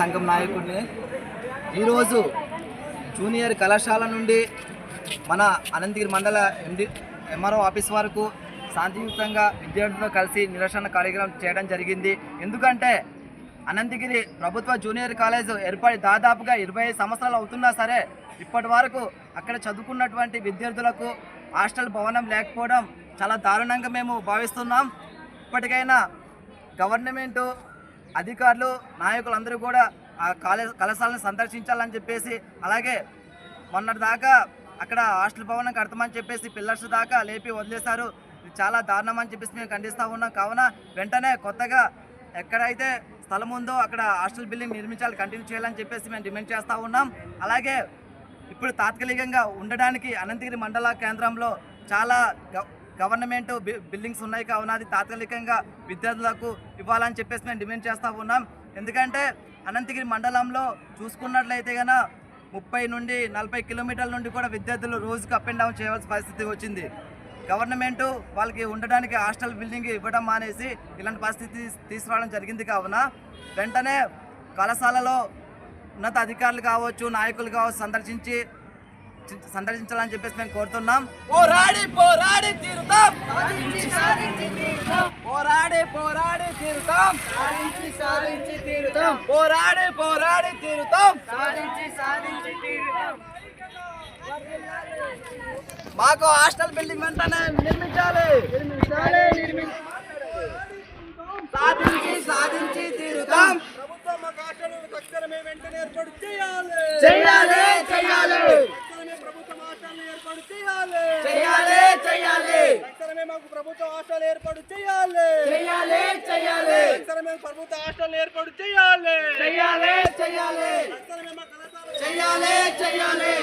సంఘం నాయకుడిని. ఈరోజు జూనియర్ కళాశాల నుండి మన అనంతగిరి మండల ఎండి ఎంఆర్ఓ ఆఫీస్ వరకు శాంతియుతంగా విద్యార్థులతో కలిసి నిరసన కార్యక్రమం చేయడం జరిగింది. ఎందుకంటే అనంతగిరి ప్రభుత్వ జూనియర్ కాలేజ్ ఏర్పడి దాదాపుగా ఇరవై ఐదు సంవత్సరాలు అవుతున్నా సరే ఇప్పటి వరకు అక్కడ చదువుకున్నటువంటి విద్యార్థులకు హాస్టల్ భవనం లేకపోవడం చాలా దారుణంగా మేము భావిస్తున్నాం. ఇప్పటికైనా గవర్నమెంటు అధికారులు నాయకులు అందరూ కూడా ఆ కాలేజ్ కళాశాలను సందర్శించాలని చెప్పేసి అలాగే మొన్నటి దాకా అక్కడ హాస్టల్ భవనం కడతామని చెప్పేసి పిల్లర్స్ దాకా లేపి వదిలేశారు. ఇది చాలా దారుణం అని చెప్పేసి మేము ఖండిస్తూ ఉన్నాం. కావున వెంటనే కొత్తగా ఎక్కడైతే స్థలం ఉందో అక్కడ హాస్టల్ బిల్డింగ్ నిర్మించాలి కంటిన్యూ చేయాలని చెప్పేసి మేము డిమాండ్ చేస్తూ ఉన్నాం. అలాగే ఇప్పుడు తాత్కాలికంగా ఉండడానికి అనంతగిరి మండల కేంద్రంలో చాలా గవర్నమెంట్ బి- బిల్డింగ్స్ ఉన్నాయి కావున అది తాత్కాలికంగా విద్యార్థులకు ఇవ్వాలని చెప్పేసి మేము డిమాండ్ చేస్తూ ఉన్నాం. ఎందుకంటే అనంతగిరి మండలంలో చూసుకున్నట్లయితే కనుక ముప్పై నుండి నలభై కిలోమీటర్ల నుండి కూడా విద్యార్థులు రోజుకి అప్ అండ్ డౌన్ చేయవలసిన పరిస్థితి వచ్చింది. గవర్నమెంట్ వాళ్ళకి ఉండడానికి హాస్టల్ బిల్డింగ్ ఇవ్వడం మానేసి ఇలాంటి పరిస్థితి తీసుకురావడం జరిగింది కావున వెంటనే కళాశాలలో ఉన్నత అధికారులు కావచ్చు నాయకులు కావచ్చు సందర్శించి సందర్శించాలని చెప్పేసి మేము కోరుతున్నాం. పోరాడి పోరాడి తీరుతాం. పోరాడి పోరాడి తీరుతాం. పోరాడి పోరాడి తీరుతాం. మాకు హాస్టల్ బిల్డింగ్ వెంటనే నిర్మించాలి. సాధించి సాధించి తీరుతాం. ప్రభుత్వం మాకు ఆశలను తక్షణమే వెంటనే ఏర్పాటు చేయాలి చెయ్యాలి చెయ్యాలి తక్షణమే ప్రభుత్వం ఆశలను ఏర్పాటు చేయాలి చెయ్యాలి చెయ్యాలి తక్షణమే మాకు ప్రభుత్వ హాస్టల్ ఏర్పాటు చేయాలి. చెయ్యాలి చెయ్యాలి తక్షణమే ప్రభుత్వ హాస్టల్ ఏర్పాటు చేయాలి. మా కళాశాల చెయ్యాలి చెయ్యాలి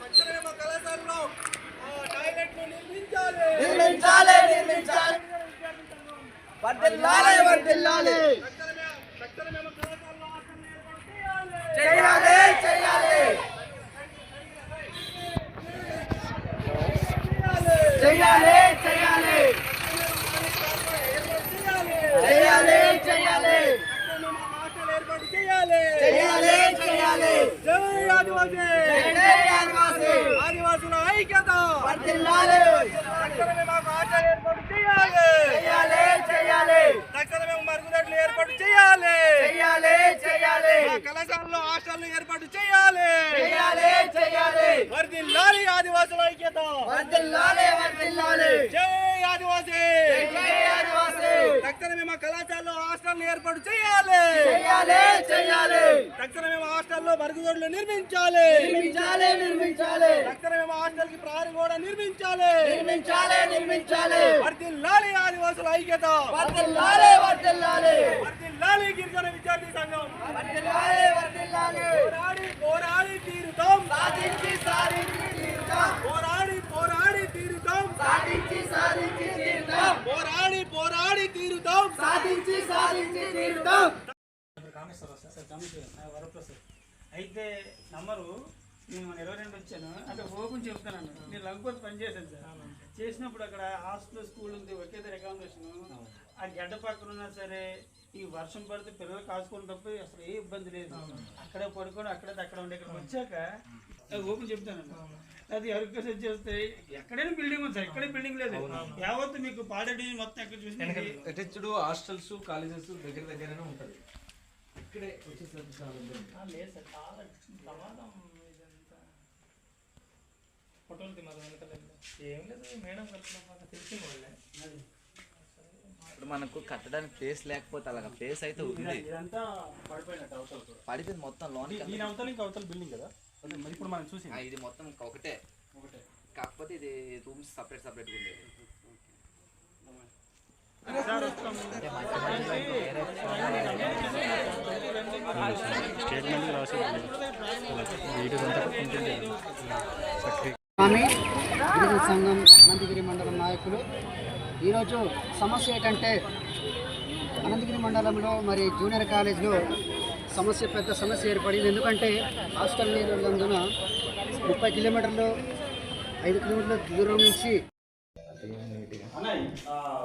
తక్షణమే కళాశాలలో ఆ, టాయిలెట్లు నిర్మించాలి. నిర్మించాలి నిర్మించాలి. వర్దిల్లాలి వర్దిల్లాలి తక్షణమే తక్షణమే మా కళాశాలలో హాస్టల్ ఏర్పాటు చేయాలి. చెయ్యాలి చెయ్యాలి చెయ్యాలి చెయ్యాలి తక్షణమే మా హాస్టల్ ఏర్పాటు చేయాలి చెయ్యాలి చెయ్యాలి జై ఆదివాసీ జై ఆదివాసీ ఆదివాసుల ఐక్యత వర్దిల్లాలి తక్షణమే మాకు హాస్టల్ ఏర్పాటు చేయాలి చెయ్యాలి చెయ్యాలి తక్షణమే మరుగుదొడ్లు ఏర్పాటు చేయాలి చెయ్యాలి చెయ్యాలి మా కళాశాలలో హాస్టల్ ఏర్పాటు చేయాలి చెయ్యాలి చెయ్యాలి వర్ధిల్లాలి ఆదివాసుల ఐక్యత వర్దిల్లాలి వర్దిల్లాలి జై ఆదివాసీ జై ఆదివాసీ తక్షణమే మా కళాశాలలో హాస్టల్ ఏర్పాటు చేయాలి. చెయ్యాలి చెయ్యాలి తక్షణమే హాస్టల్లో మరుగుదొడ్లు నిర్మించాలి. నిర్మించాలి నిర్మించాలి. తక్షణమే హాస్టల్కి ప్రహరీ కూడా నిర్మించాలి. నిర్మించాలి నిర్మించాలి. వర్ధిల్లాలి ఆదివాసుల ఐక్యత. వర్దిల్లాలి వర్దిల్లాలి వర్ధిల్లాలి గిరిజన విద్యార్థి సంఘం. వర్దిల్లాలి వర్దిల్లాలి పోరాడి పోరాడి తీరుతాం. సాధించి తీరుతాం పోరాడి పోరాడి తీరుతాం సాధించి సాధించి తీరుతాం పోరాడి పోరాడి తీరుతాం సాధించి సాధించి తీరుతాం Kameswararao sir sir Kameswararao sir Varaprasad. అయితే నంబరు నేను మన ఇరవై రెండు వచ్చాను. అంటే ఓపెన్ చెప్తాను నేను లంకోట్ పని చేశాను సార్. చేసినప్పుడు అక్కడ హాస్టల్ స్కూల్ ఉంది ఒకే అకామిడేషన్ ఆ గడ్డ పక్కన ఉన్నా సరే ఈ వర్షం పడితే పిల్లలు కాసుకొని తప్ప అసలు ఏ ఇబ్బంది లేదు. అక్కడే పడుకొని అక్కడే అక్కడ ఉండే ఇక్కడ వచ్చాక అది ఓపెన్ చెప్తానండి అది అరకు సెట్ చేస్తే ఎక్కడైనా బిల్డింగ్ ఉంది సార్. ఎక్కడే బిల్డింగ్ లేదు. యావత్తు మీకు పాడేది మొత్తం ఎక్కడ చూసినా అటాచ్డ్ హాస్టల్స్ కాలేజెస్ దగ్గర దగ్గరనే ఉంటుంది. ఇక్కడే వచ్చేసరికి చాలా ఇబ్బంది. ఆ, లేదు సార్ చాలా ప్రమాదం ఇదంతా ఫోటోలు తిన్నారు వెనకాల ఏం లేదు మేడం కలుపుతున్నా తెలిసిన వాళ్ళే ఇప్పుడు మనకు కట్టడానికి ప్లేస్ లేకపోతే అలాగా ప్లేస్ అయితే ఉంది ఇదంతా పడిపోయినట్టు అవతల కూడా పడిపోయింది మొత్తం లోన్ దీని అవతల ఇంకా అవతల బిల్డింగ్ కదా అదే మరి ఇప్పుడు మనం చూసి ఇది మొత్తం ఒకటే ఒకటే కాకపోతే ఇది రూమ్స్ సపరేట్ సపరేట్ ఉండేది స్వామి గిరిజన సంఘం అనంతగిరి మండలం నాయకులు. ఈరోజు సమస్య ఏంటంటే అనంతగిరి మండలంలో మరి జూనియర్ కాలేజ్లో సమస్య పెద్ద సమస్య ఏర్పడింది. ఎందుకంటే హాస్టల్ లేనందున ముప్పై కిలోమీటర్లు ఐదు కిలోమీటర్ల దూరం నుంచి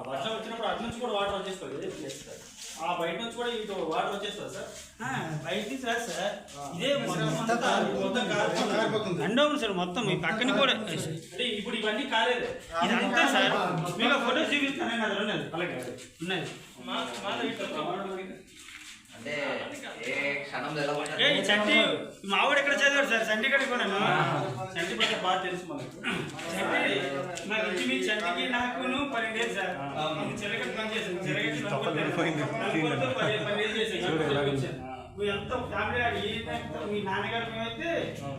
వర్షం వచ్చినప్పుడు అటు నుంచి కూడా వాటర్ వచ్చేస్తుంది. ఆ బయట నుంచి కూడా ఇటు వాటర్ వచ్చేస్తుంది సార్. బయట నుంచి రాదు సార్. ఇదే మొత్తం కారిపోతుంది. సార్ మొత్తం ఈ పక్కన కూడా అంటే ఇప్పుడు ఇవన్నీ కాలేదు. ఇదంతా సార్. మీకు ఫోటో చూపిస్తాను అలాగే. ఉన్నది. మా మా అంటే ఏ క్షణంలో ఎలా ఏ ఈ చంటి మా ఆవిడ ఎక్కడ చదివాడు సార్? చండీగఢ్ కూడా చంటి పట్ల బాగా తెలుసు మనకు. మాకు ఇంటి మీ చంటికి నాకును పన్నెండు ఏళ్ళు సార్ నేను చిరగట్టు పని చేశాను. చిరగట్టు పది పన్నెండు అంతా ఫ్యామిలీ ఆడి మీ నాన్నగారు మేమైతే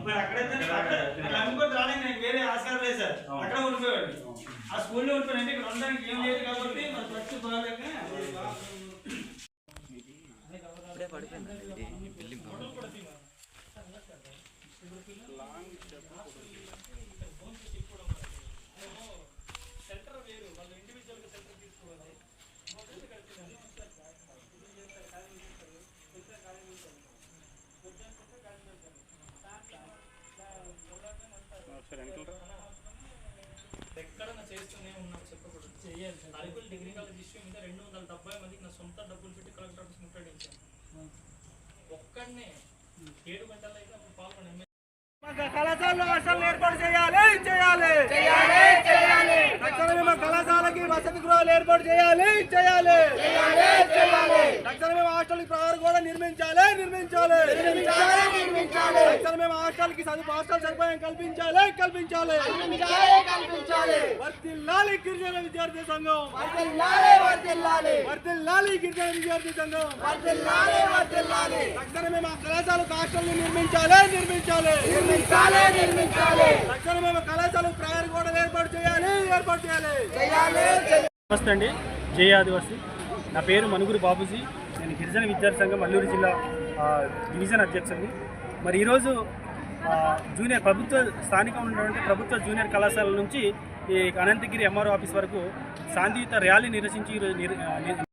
మరి అక్కడైతే అక్కడ రాలేదు. నాకు వేరే ఆస్కారం లేదు సార్. అక్కడ ఉండిపోయాడు ఆ స్కూల్లో ఉండిపోయాడు అంటే ఇక్కడ ఉండడానికి ఏం లేదు కాబట్టి మరి ఖర్చు బాగాలేక ఇప్పుడే పడిపోయింది ఈ బిల్డింగ్ ఎక్కడన్నా చేస్తూనే ఉన్నాం చెప్పకూడదు. చేయాలి అరకుల్ డిగ్రీ కాలేజ్ ఇష్యూ మీద రెండు వందల డెబ్బై మందికి నా సొంత డబ్బులు పెట్టి కలెక్టర్ ఆఫీస్ ముట్టడించాను. ఒక్కడనే ఏడు గంటల అయితే అప్పుడు పాల్గొని కళాశాలలో హాస్టల్ ఏర్పాటు చేయాలి చేయాలి. చేయాలి చేయాలి. కళాశాలకి వసతి గృహాలు ఏర్పాటు చేయాలి చేయాలి. చేయాలి చేయాలి. తక్షణమే మా హాస్టల్ ప్రహారం కూడా నిర్మించాలి నిర్మించాలి. నిర్మించాలి నిర్మించాలి. తక్షణమే మా హాస్టల్కి సదు హాస్టల్ సదుపాయం కల్పించాలి కల్పించాలి. వర్తిల్లాలి గిరిజన విద్యార్థి సంఘం. వర్తిల్లాలి గిరిజన విద్యార్థి సంఘం. తక్షణమే మా కళాశాలకు హాస్టల్ నిర్మించాలి నిర్మించాలి. నిర్మించాలి నిర్మించాలి. తక్షణమే మా కళాశాలకు ప్రహారం కూడా ఏర్పాటు చేయాలి ఏర్పాటు చేయాలి. చేయాలి. నమస్తే అండి. జై ఆదివాసి. నా పేరు మనుగురు బాబుజీ. నేను గిరిజన విద్యార్థి సంఘం అల్లూరు జిల్లా డివిజన్ అధ్యక్షుడిని. మరి ఈరోజు జూనియర్ ప్రభుత్వ స్థానికంగా ఉన్నటువంటి ప్రభుత్వ జూనియర్ కళాశాల నుంచి ఈ అనంతగిరి ఎంఆర్ఓ ఆఫీస్ వరకు శాంతియుత ర్యాలీ నిర్వహించి